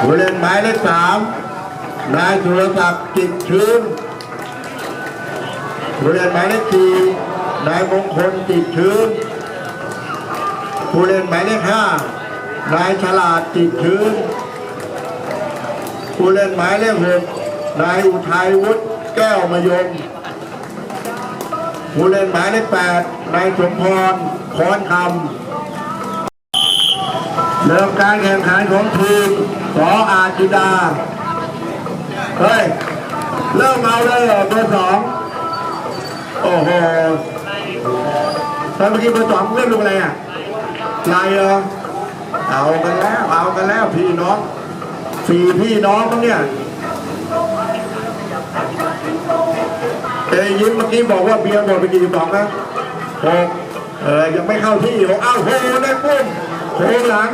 ผู้เล่นหมายเลขสามนายสุรศักดิ์จิตชื้นผู้เล่นหมายเลขสี่นายมงคลจิตชื้นผู้เล่นหมายเลขห้านายฉลาดจิตชื้นผู้เล่นหมายเลขหกนายอุทัยวุฒิแก้วมยมผู้เล่นหมายเลขแปดนายสมพรคอนคำเริ่มการแข่งขันของทีม สออาจิดา เฮ้ย เริ่มเอาเลยเหรอเบอร์สองโอ้โหตอนเมื่อกี้เบอร์สองเล่นลูกอะไรอะลายเหรอเอากันแล้ว เอากันแล้วพี่น้องสี่พี่น้องมั้งเนี่ยเอ้ยยิ้มเมื่อกี้บอกว่าเบียร์หมดไปกี่กระป๋องนะหกเออยังไม่เข้าที่หกอ้าวโหได้ปุ้มโหหลัง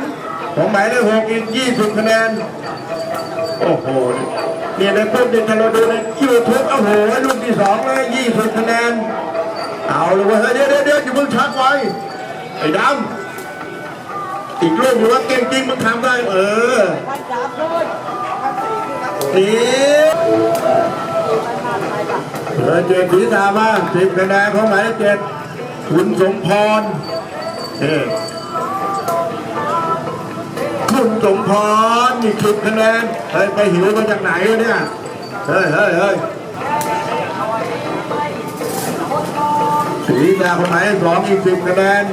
ของหมายเลขหกอีกยี่สิบคะแนน โอ้โห เนี่ยได้ปุ้มเนี่ยถ้าเราดูในยูทูบโอ้โหลูกที่สองเลยยี่สิบคะแนน เอาเลยว้ยเดี๋ยวเดี๋ยวเดี๋ยวอย่าเพิ่งชักไว้ ไอ้ดำอีกลูกอยู่ว่าเก่งจริงมึงทำได้ เออมันจับเลยมันสี่คือครับดีเออเจ็ดสีตามาสิบคะแนนของหมายเลขเจ็ดคุณสมพรเออ คุณสมพรมีสิบคะแนนเฮ้ยไปหิวมาจากไหนวะเนี่ย เฮ้ยเฮ้ยเฮ้ยสีตาของหมายเลขสองอีกสิบคะแนน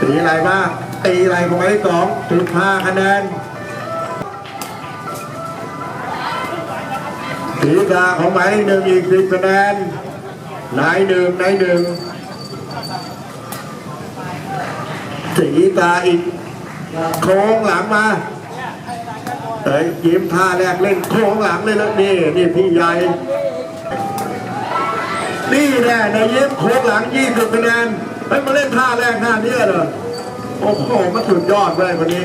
ตีอะไรบ้างตีอะไรของหมายเลขสองสิบห้าคะแนนสีกาของหมายหนึ่งอีกสิบคะแนนนายหนึ่งนายหนึ่งสีกาอีก โค้งหลังมาเอ้ยยิ้มท่าแรกเล่นโค้งหลังเลยแล้วนี่นี่พี่ใหญ่นี่แน่ในยิ้มโค้งหลังยี่สิบคะแนนเฮ้ยมาเล่นท่าแรกท่าเนี้ยเหรอโอ้โหมันสุดยอดเลยคนนี้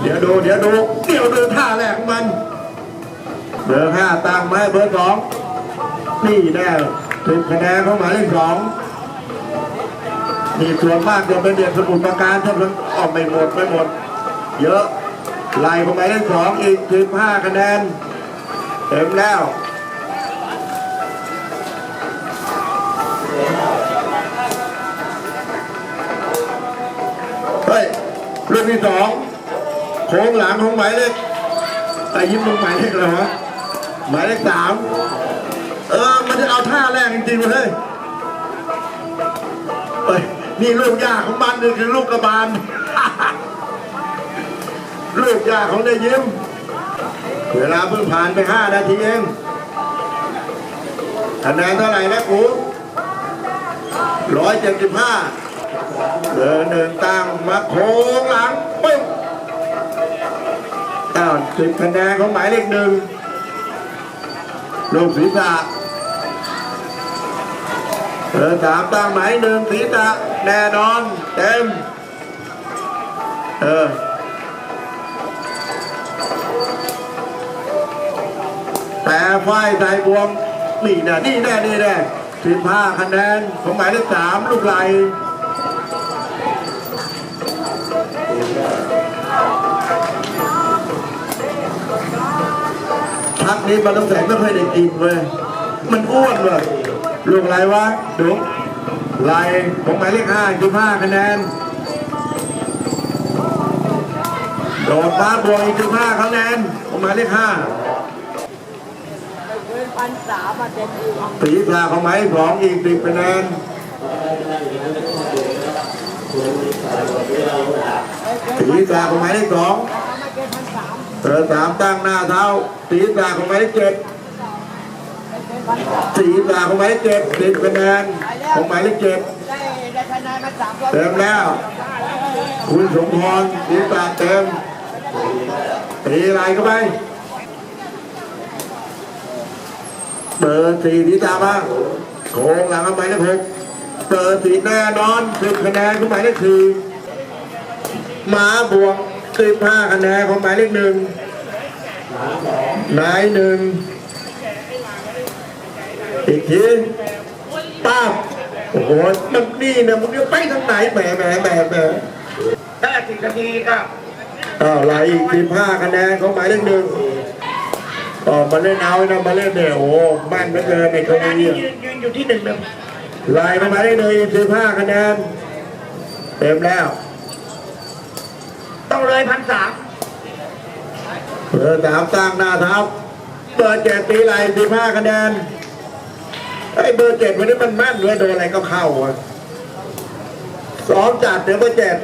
เดี๋ยวดูเดี๋ยวดูเดี๋ยวดูท่าแรกมันเบอร์ห้าตั้งไว้เบอร์สองนี่แน่ถึงคะแนนเของหมาเลขสองนี่ส่วนมากจะเป็นเด็กสมุทรปราการถ้ามันออกไม่หมดไม่หมด เยอะไล่ของหมายเลขสองอีกสิบห้าคะแนนเต็มแล้วเฮ้ยลูกที่สองโค้งหลังของหมายเลขไอ้ยิ้มมึงหมายเลขอะไรวะหมายเลขสามเออมันจะเอาท่าแรกจริงๆเลยเฮ้ยนี่ลูกยากของมันนี่คือลูกกระบาล ลูกยาของนายยิ้ม เวลาเพิ่งผ่านไปห้านาทีเองคะแนนเท่าไหร่นะกูร้อยเจ็ดสิบห้าเบอร์หนึ่งตั้งมาโค้งหลังปึ๊บอ้าวสิบคะแนนของหมายเลขหนึ่งลูกศีรษะเออสามตั้งหมายหนึ่งศีรษะแน่นอน เต็ม เออ แต่ไฟใส่บวมนี่น่นี่แน่นี่แน่สิบห้าคะแนนของหมายเลขสามลูกไหลพักนี้มันต้องแสงไม่ค่อยได้กินเว้ยมันอ้วนเว้ยลูกอะไรวะดุกลายของหมายเลขห้าจุดห้าคะแนนโดดมาบวกอีกจุดห้าคะแนนของหมายเลขห้า พันสามมาเต็มที่สีสาของหมายเลขสองอีกสิบคะแนนสีสาของหมายเลขสองไม่เกินพันสามเออสามตั้งหน้าเท้าสีสาของหมายเลขเจ็ดไม่เกินพันสามสีสาของหมายเลขเจ็ดสิบคะแนนของหมายเลขเจ็ดได้ได้คะแนนมาสามร้อยเต็มแล้ว คุณสมพรศีรษะเต็มตีอะไรเข้าไป เบอร์สี่ศีรษะมาโค้งหลังเข้าไปเลขหกเบอร์สี่แน่นอนสิบคะแนนของหมายเลขสี่มาบวกสิบห้าคะแนนของหมายเลขหนึ่งนายหนึ่งอีกทีป้าโอ้โหมันนี่นะมึงจะไปทางไหนแหมแหมแหมแหมแค่สิบนาทีก็อ้าวไหลอีกสิบห้าคะแนนของหมายเลขหนึ่ง ต่อมาเล่นเอานะมาเล่นเนี่ยโอ้โหแม่นเหลือเกินในเวตัวลานี้นี้ยืนยืนอยู่ที่หนึ่งหนึ่งไหลมาหมายเลขหนึ่งอีกสิบห้าคะแนนเต็มแล้ว ต้องเลยพันสามเบอร์สามตั้งหน้าเท้าเบอร์เจ็ดตีไหลสิบห้าคะแนนไอ้เบอร์เจ็ดวันนี้มันแม่นด้วยโดนอะไรก็เข้าอะสองจัดเดี๋ยวเบอร์เจ็ด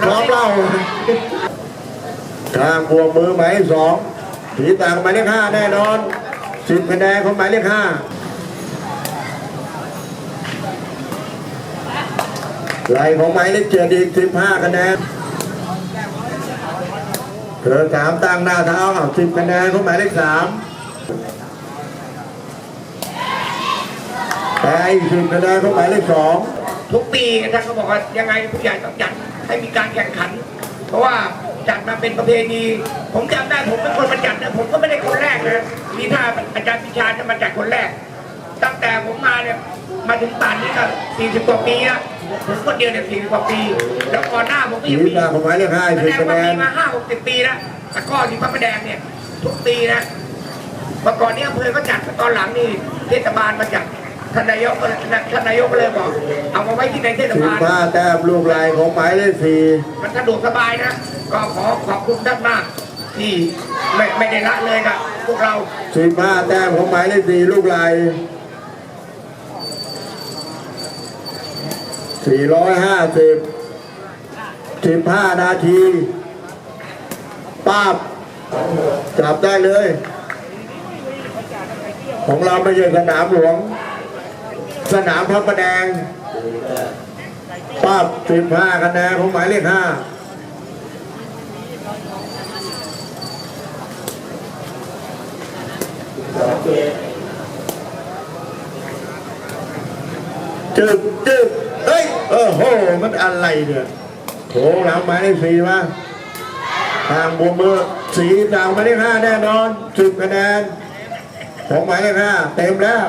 พร้อมเล่าทางบวกมือหมายเลขสอง ถีต่างหมายเลขห้าแน่นอนสิบคะแนนของหมายเลขห้าไหลของหมายเลขเจ็ดอีกสิบห้าคะแนนเธอสามตั้งหน้าเท้าสิบคะแนนของหมายเลขสามไปสิบคะแนนของหมายเลขสองทุกปีท่านก็บอกว่ายังไงผู้ใหญ่ต้องจัดให้มีการแข่งขัน เพราะว่า จัดมาเป็นประเพณี ผมจำได้ผมเป็นคนมาจัดนะผมก็ไม่ได้คนแรกนะมีท่าอาจารย์พิชาจะมาจัดคนแรก ตั้งแต่ผมมาเนี่ยมาถึงป่านนี้ก็40กว่าปีแล้วผมคนเดียวเนี่ย40กว่าปี แล้วก่อนหน้าผมก็สียังมีตาของหมายเลขห้าแสสิบดงคะแนว่ามีนมาห้าหกสิบปีแล้วตะกร้อที่พระประแดงเนี่ยทุกปีนะเมื่อก่อนนี้อำเภอก็จัดตอนหลังนี่เทศบาลมาจัดท่านนายกก็เลยท่านนายกก็เลยบอกเอามาไว้ที่ในเทศสิบบาลห้าแต้มลูกลายของหมายเลขสี่มันสะดวกสบายนะ ก็ขอขอบคุณท่านมาก ที่ไม่ไม่ได้ละเลยกับพวกเราสิบห้าแต้มของหมายเลขสี่ลูกลายสี่ร้อยห้าสิบสิบห้านาทีป้าบจับได้เลย ของเราไม่ใช่สนามหลวง สนามพระประแดงป้าบสิบห้าคะแนนของหมายเลขห้า จึกจึกเฮ้ยเออโหมันอะไรเนี่ยโถหลังหมายเลขสี่มาทางบวมมือสีต่างหมายเลขห้าแน่นอนสิบคะแนนของหมายเลขห้าเต็มแล้ว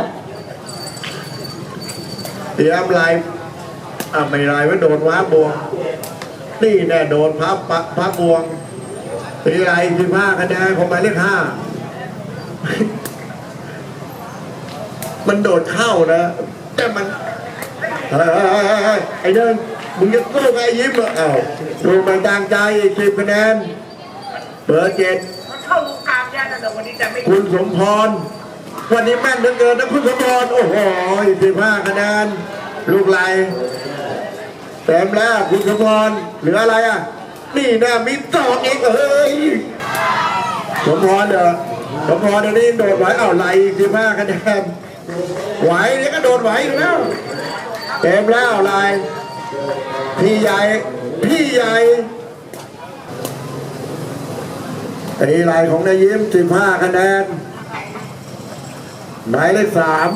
เตรียมลายอะไม่ลายไว้โดนว้าบวงนี่แน่โดนพับปะพับบวงตีลายสิบห้าคะแนนของหมายเลขห้ามันโดดเข้านะ แต่มัน เฮ้ยไอ้เดินมึงจะสู้กับไอ้ยิ้มเหรออ้าวดูมันดังใจอีกสิบคะแนนเบอร์เจ็ดมันเข้าลูกกลางยากนะแต่วันนี้จะไม่คุณสมพร วันนี้แม่นเหลือเกินนะคุณสมพร โอ้โหสิบห้าคะแนน ลูกไหลเต็มแล้วคุณสมพร เหลืออะไรอะ นี่นะมีต่ออีกเอ้ยสมพรเด้อสมพรเดี๋ยวนี้โดดไหวเอาไหลสิบห้าคะแนนไหวเนี่ยก็โดดไหวอยู่แล้ว เต็มแล้วไหลพี่ใหญ่ พี่ใหญ่ตีไหลของนายยิ้มสิบห้าคะแนนหมายเลขสาม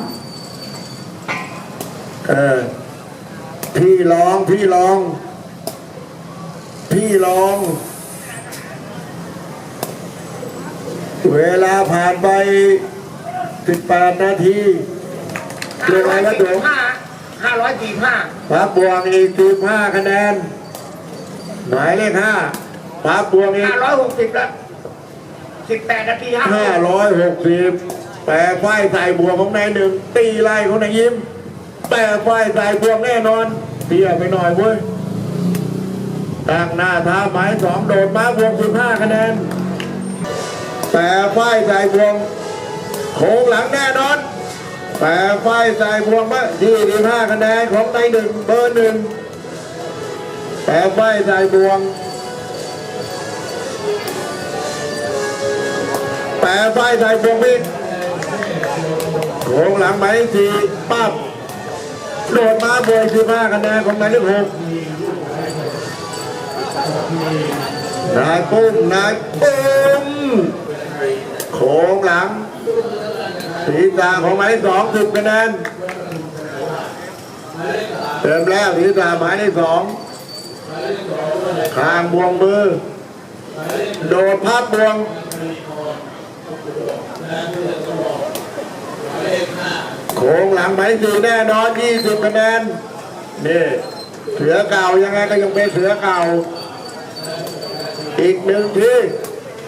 เออพี่ลองพี่ลอง พี่ลอง เวลาผ่านไปสิบแปดนาทีเรียกอะไรนะตัว ห้าห้าร้อยสี่ห้าพับบวงอีกสิบห้าคะแนน หมายเลขห้าพับบวงอีห้ากร้อยหกสิบแล้วสิบแปดนาทีห้าห้าร้อยหกสิบแปรไฟใส่บวกของนายหนึ่งตีไล่ของนายยิ้มแปรไฟใส่บวกแน่นอนเตี้ยไปหน่อยเว้ยตั้งหน้าท้าหมายสองโดดมาบวกสิบห้าคะแนนแปรไฟใส่บวงโค้งหลังแน่นอน แปรไฟใส่บวงมายี่สิบห้าคะแนนของในหนึ่งเบอร์หนึ่งแปรไฟใส่บวง แปรไฟใส่พวงพิษโงหลังหมายเลขสี่ปั๊บโดดมาบวยสิบห้าคะแนนของหมายเลขหกนายปุ้มนายปุ้มโค้งหลัง สีตาของหมายเลขสองสิบคะแนนเติมแล้วสีตาหมายเลขสองขางบวงมือ โดดพับบวงโค้งหลังหมายสี่แน่นอน20คะแนนนี่เสือเก่ายังไงก็ยังเป็นเสือเก่า อีกหนึ่งที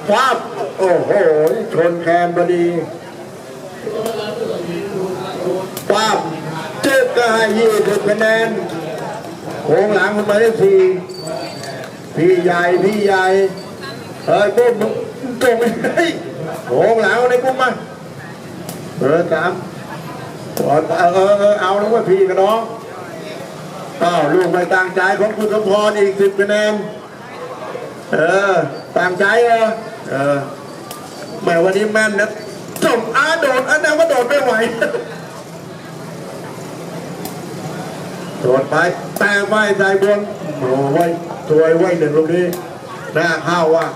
ฟับโอ้โห ชนแคนพอดี ฟับจึ๊กก็ให้ยี่สิบคะแนนโค้งหลังขึ้นมาได้สี่พี่ใหญ่พี่ใหญ่เฮ้ยปุ๊บมึงตรงไปเฮ้ยโค้งหลังเอาในปุ๊บมาเบอร์สามเออเออเอาแล้วว่าพี่กับน้องอ้าวลูกไม่ตั้งใจของคุณสมพรอีกสิบคะแนน เออตามใจเออเออแม่วันนี้แม่นนะ จมอาโดดอันนั้นว่าโดดไม่ไหวโดดไปแต่ไม่ใจบนโอ้ไว้ถวยไว้หนึ่งลูกนี้หน้าเข้าว่ะ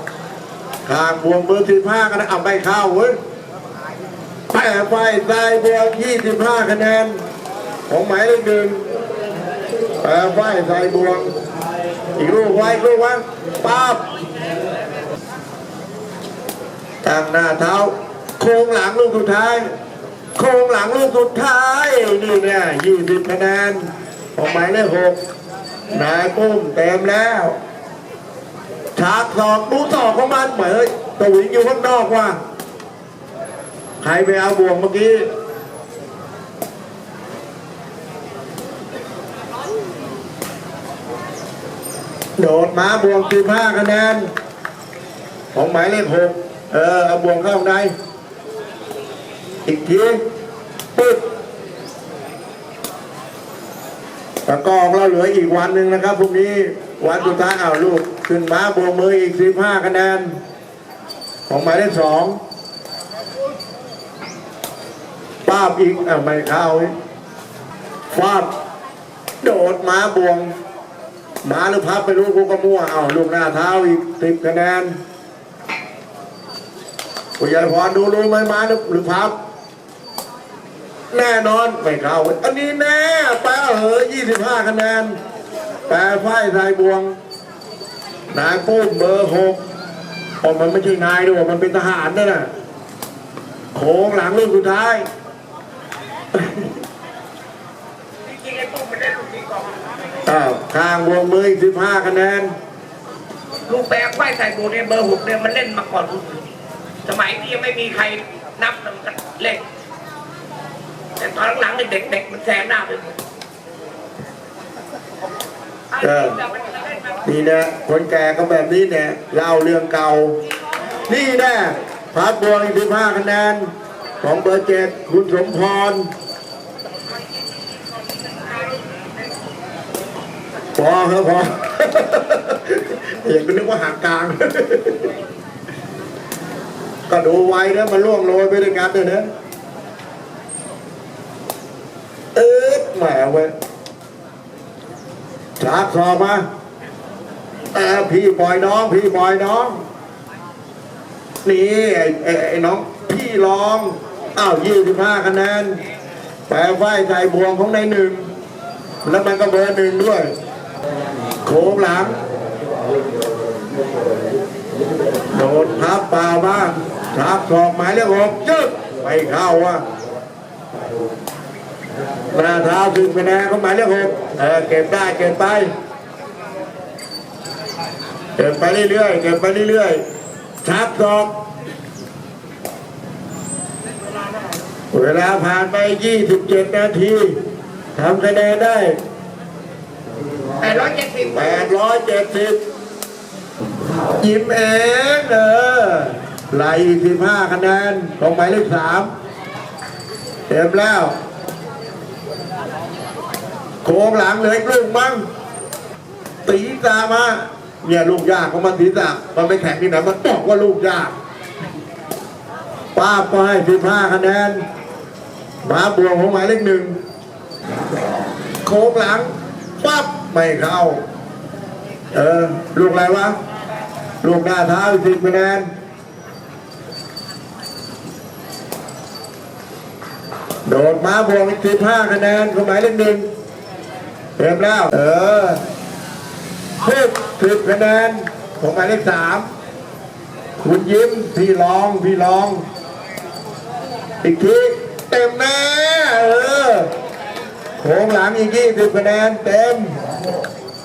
ข้างบวงเบอร์สิบห้ากันนะเอาไม่เข้าเว้ยแต่ไฟใจบวงยี่สิบห้าคะแนน ของหมายเลขหนึ่งแต่ไฟใจบวงอีกลูกไว้ลูกไว้ป๊าบตั้งหน้าเท้า โค้งหลังลูกสุดท้าย โค้งหลังลูกสุดท้าย นี่เนี่ยยี่สิบคะแนนของหมายเลขหกนายปุ้มเต็มแล้วฉากสอกดูสอกของมันเหมือนตวิงอยู่ข้างนอกว่าใครไปเอาบ่วงเมื่อกี้โดดมาบวงสิบห้าคะแนน ของหมายเลขหกเออเอาบวงเข้าใน อีกทีปึ๊บตะกร้องเราเหลืออีกวันหนึ่งนะครับพรุ่งนี้วันสุดท้ายเอาลูกขึ้นมาบวงมืออีกสิบห้าคะแนน ของหมายเลขสองป้าบอีกอะไม่เข้าฟาบโดดมาบวงมาหรือพับไปรู้กูก็มั่วเอาลูกหน้าเท้าอีกสิบคะแนนผู้ใหญ่พรดูรู้ไหมมาหรือหรือพับ แน่นอนไม่เข้า อันนี้แน่แปะเหอยี่สิบห้าคะแนน แปะไฟไทยบวง นายปุ้มเบอร์หกเพราะมันไม่ใช่นายด้วยมันเป็นทหารนั่นน่ะโค้งหลังลูกสุดท้ายจริงๆไอ้ปุ๊บมันได้ลูกนี้ก่อนอ้าวข้างวงมืออีกสิบห้าคะแนน ลูกแบกไว้ใส่บูเนี่ยเบอร์หกเนี่ยมันเล่นมาก่อนคนอื่นสมัยนี้ยังไม่มีใครนับมันเล่น แต่ตอนหลังๆเด็กๆมันแซงหน้าไปหมดเออนี่นะคนแก่ก็แบบนี้เนี่ยเล่าเรื่องเก่า นี่น่พัดบวงอีกสิบห้าคะแนน ของเบอร์เจ็ดคุณสมพรพอครับพอเห็นก็นึกว่าหางกลาง ก็ดูไว้นะมันล่วงโรยไปด้วยกันเลยนะ เอ๊ะแหมเว้ยฉากสอบมาแต่พี่ปล่อยน้อง พี่ปล่อยน้อง นี่ไอ้ไอ้ไอ้น้อง พี่รองอ้าวยี่สิบห้าคะแนนแปลไฟใส่บวงของในหนึ่ง แล้วมันก็เบอร์หนึ่งด้วย โค้งหลัง โดนพับเปล่าบ้างฉากสอบหมายเลขหกจึ๊กไปเข้าว่ะ หน้าเท้าถึงคะแนนของหมายเลขหกเออเก็บได้เก็บไป เก็บไปเรื่อยๆเก็บไปเรื่อยๆชักศอก เวลาผ่านไป 27 นาทีทำคะแนนได้แต่ร้อยเจ็ดสิบ870 ยิ้มเองเออไล่อีก15 คะแนนของหมายเลข3เต็มแล้วโค้งหลังเลยลูกมั้งตีตามาเนี่ยลูกยากของมันตีตามันไปแข่งที่ไหนมันบอกว่าลูกยาก ป้าบก็ให้สิบห้าคะแนนมาบวงของหมายเลขหนึ่งโค้งหลังปั๊บไม่เข้า เออ ลูกอะไรวะ ลูกหน้าเท้าสิบคะแนนโดดมาบวกสิบห้าคะแนนของหมายเลขหนึ่ง เต็มแล้ว เออสิบสิบคะแนนของหมายเลขสามคุณยิ้มพี่รองพี่รอง อีกทีเต็มแน่เออโค้งหลังอีกยี่สิบคะแนนเต็ม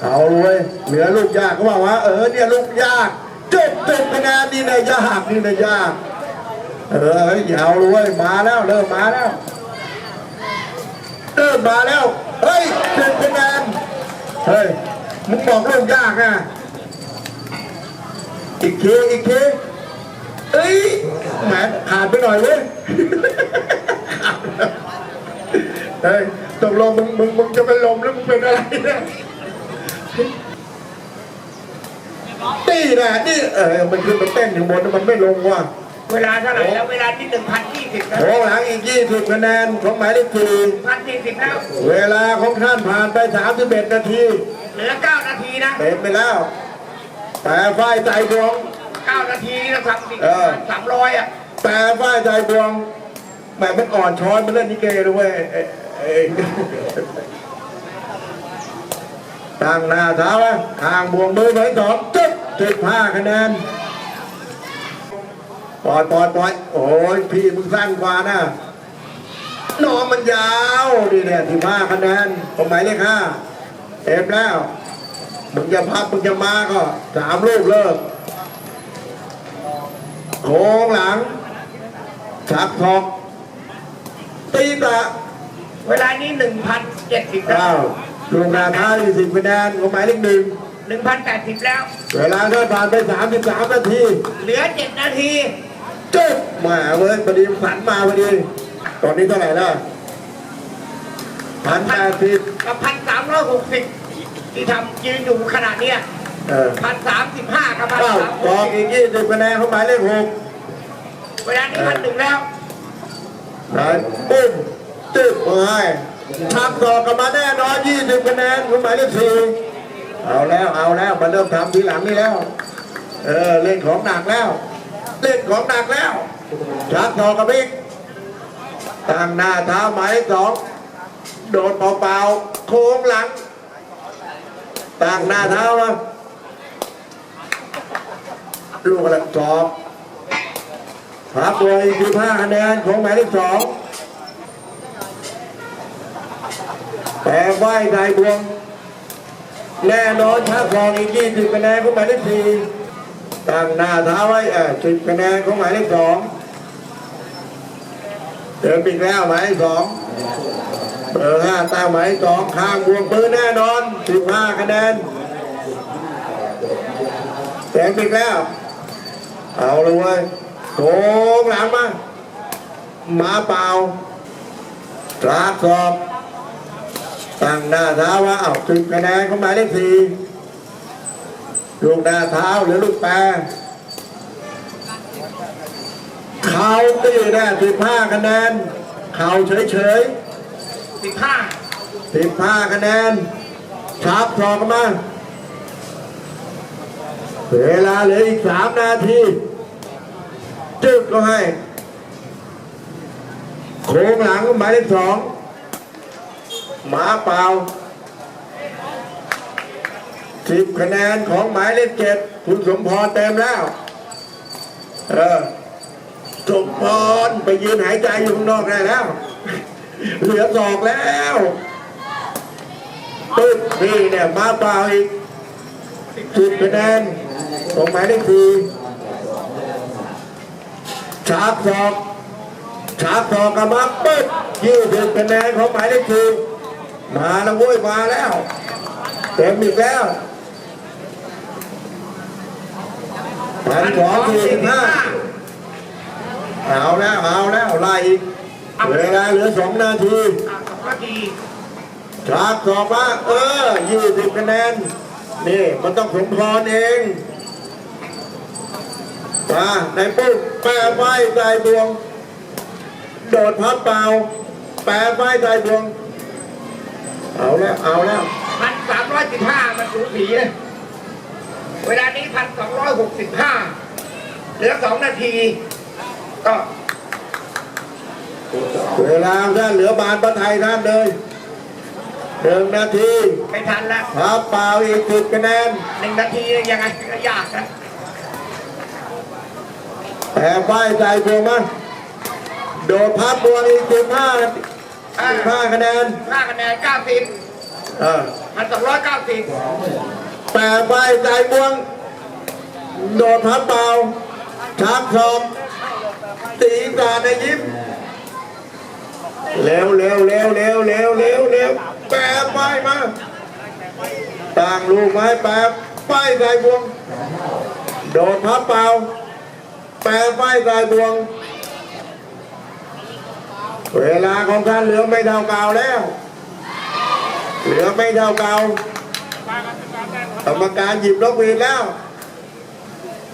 เอาเลยเหลือลูกยากก็บอกว่าเออเนี่ยลูกยากเจ็ดเจ็ดคะแนนนี่นะยากนี่นะยากเออเฮ้ยยาเลยมาแล้วเริ่มมาแล้ว เริ่มมาแล้ว เฮ้ยเจ็ดคะแนนเฮ้ย มึงบอกเรื่องยากนะ อีกทีอีกทีเอ้ยแหมขาดไปหน่อยเว้ยเฮ้ยตกลงมึงมึงมึงจะเป็นลมแล้วมึงเป็นอะไรเนี่ยนี่นะนี่เออมันขึ้นไปเต้นอยู่บนมันไม่ลงว่ะ เวลาเท่าไหร่แล้วเวลาที่หนึ่งพันยี่สิบแล้วโอ้หลังอีกยี่สิบคะแนนของหมายเลขสี่พันยี่สิบแล้ว เวลาของท่านผ่านไปสามสิบเอ็ดนาทีเหลือเก้านาทีนะเต็มไปแล้ว แต่ฝ่ายใจดวงเก้านาทีนี่เราทำสิเออสามร้อยอะแต่ฝ่ายใจดวงแหมมันอ่อนช้อยมันเล่นนิเกด้วยเอ้ยเอ้ยตั้งหน้าเท้าไว้ข้างบวงมือไว้สองจุดสิบห้าคะแนน ปล่อยปล่อยปล่อยโอ้ยพี่มึงสั้นกว่านะน้องมันยาวดีเนี่ยสิบห้าคะแนนผมหมายเลขห้าเต็มแล้ว มึงจะพับมึงจะมาก็สามลูกเลิกโค้งหลังชักทอกตีตะเวลานี้หนึ่งพันเจ็ดสิบแล้วอ้าวลูกนาท้ายสิบคะแนนของหมายเลขหนึ่งหนึ่งพันแปดสิบแล้ว เวลาได้ผ่านไปสามสิบสามนาที เหลือเจ็ดนาที จุ๊บมาเว้ยพอดีสันมาพอดี ตอนนี้เท่าไหร่แล้วพันแปดสิบกับพันสามร้อยหกสิบที่ทำยืนอยู่ขนาดเนี้ยเออพันสามสิบห้ากับพันเก้าสามกองอีกยี่สิบคะแนนของหมายเลขหกเวลานี้พันหนึ่งแล้วไหนปุ้มตึ๊บมาให้ทำต่อกลับมาแน่นอนยี่สิบคะแนนของหมายเลขสี่เอาแล้วเอาแล้วมาเริ่มทำทีหลังนี่แล้ว เออเล่นของหนักแล้ว เล่นของหนักแล้วชักทอกระบิกตั้งหน้าเท้าหมายเลขสองโดดเบาๆโค้งหลังตั้งหน้าเท้ามาลูกอะไรสองพับตัวอีกสิบห้าคะแนนของหมายเลขสองแต่ไหวไทยบวงแน่นอนถ้าครองอีกยี่สิบคะแนนของหมายเลขสี่ ตั้งหน้าเท้าไว้เออสิบคะแนนของหมายเลขสองเดินอีกแล้วหมายเลขสองเบอร์ห้าตั้งหมายเลขสองข้างบวงปืนแน่นอนสิบห้าคะแนนแสงอีกแล้ว เอาเลยเว้ยโค้งหลังมามาเปล่าตราสอบตั้งหน้าเท้าว่าเอาสิบคะแนนของหมายเลขสี่ ลูกหน้าเท้าหรือลูกแปรเข่าตีแน่สิบห้าคะแนน เข่าเฉยเฉยสิบห้าสิบห้าคะแนนชับทอกกันมาเวลาเหลืออีกสามนาที จึกก็ให้ โค้งหลังหมายเลขสองหมาเปล่า สิบคะแนนของหมายเลขเจ็ดคุณสมพรเต็มแล้ว เออสมพรไปยืนหายใจอยู่ข้างนอกได้แล้ว เหลือสอกแล้วปึ๊บนี่เนี่ยมาเปล่าอีกสิบคะแนนของหมายเลขสี่ชาร์ปสอกฉากต่อกระมังปึ๊บยี่สิบคะแนนของหมายเลขสี่มาแล้วเว้ยมาแล้วเต็มอีกแล้ว พันสองสี่สิบห้าเอาแล้วเอาแล้วไล่อีกเวลาเหลือสองนาทีอะสองนาทีฉากต่อมาเออยี่สิบคะแนนนี่มันต้องสมพรเองมาในปุ๊บแปะไฟใจดวง โดดพับเปล่าแปะไฟใจดวง เอาแล้วเอาแล้วพันสามร้อยสิบห้ามันสูสีเลย เวลานี้พันสองร้อยหกสิบห้าเหลือสองนาที ก็เวลาท่านเหลือบานพระไทยท่านเลยหนึ่งนาทีไม่ทันแล้วพับเปล่าอีกสิบคะแนนหนึ่งนาทียังไงก็ยากนะแปะไฟใจดวงมาโดดพับบวงอีกสิบห้าสิบห้าคะแนนห้าคะแนนเก้าสิบเออพันสองร้อยเก้าสิบ แปะไฟใจบวง โดดพับเบาชักศอกตีกาในยิ้มเร็วเร็วเร็วเร็วเร็วเร็วเร็วแปะไม้มาต่างลูกไม้แปะป้ายบวง โดดพับเบาแปะป้ายบวง เวลาของท่านเหลือไม่เท่าเก่าแล้ว เหลือไม่เท่าเก่า กรรมการหยิบนกหวีดแล้ว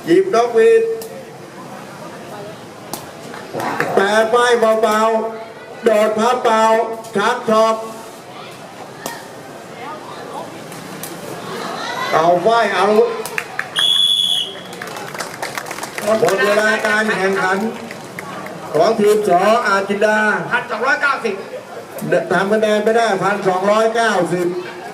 หยิบนกหวีดแปะป้ายเบาๆ โดดพับเบาชักชอกเอาไฟเอาหมดเวลาการแข่งขัน ของทีมสออาจินดาพันสองร้อยเก้าสิบทำคะแนนไปได้พันสองร้อยเก้าสิบ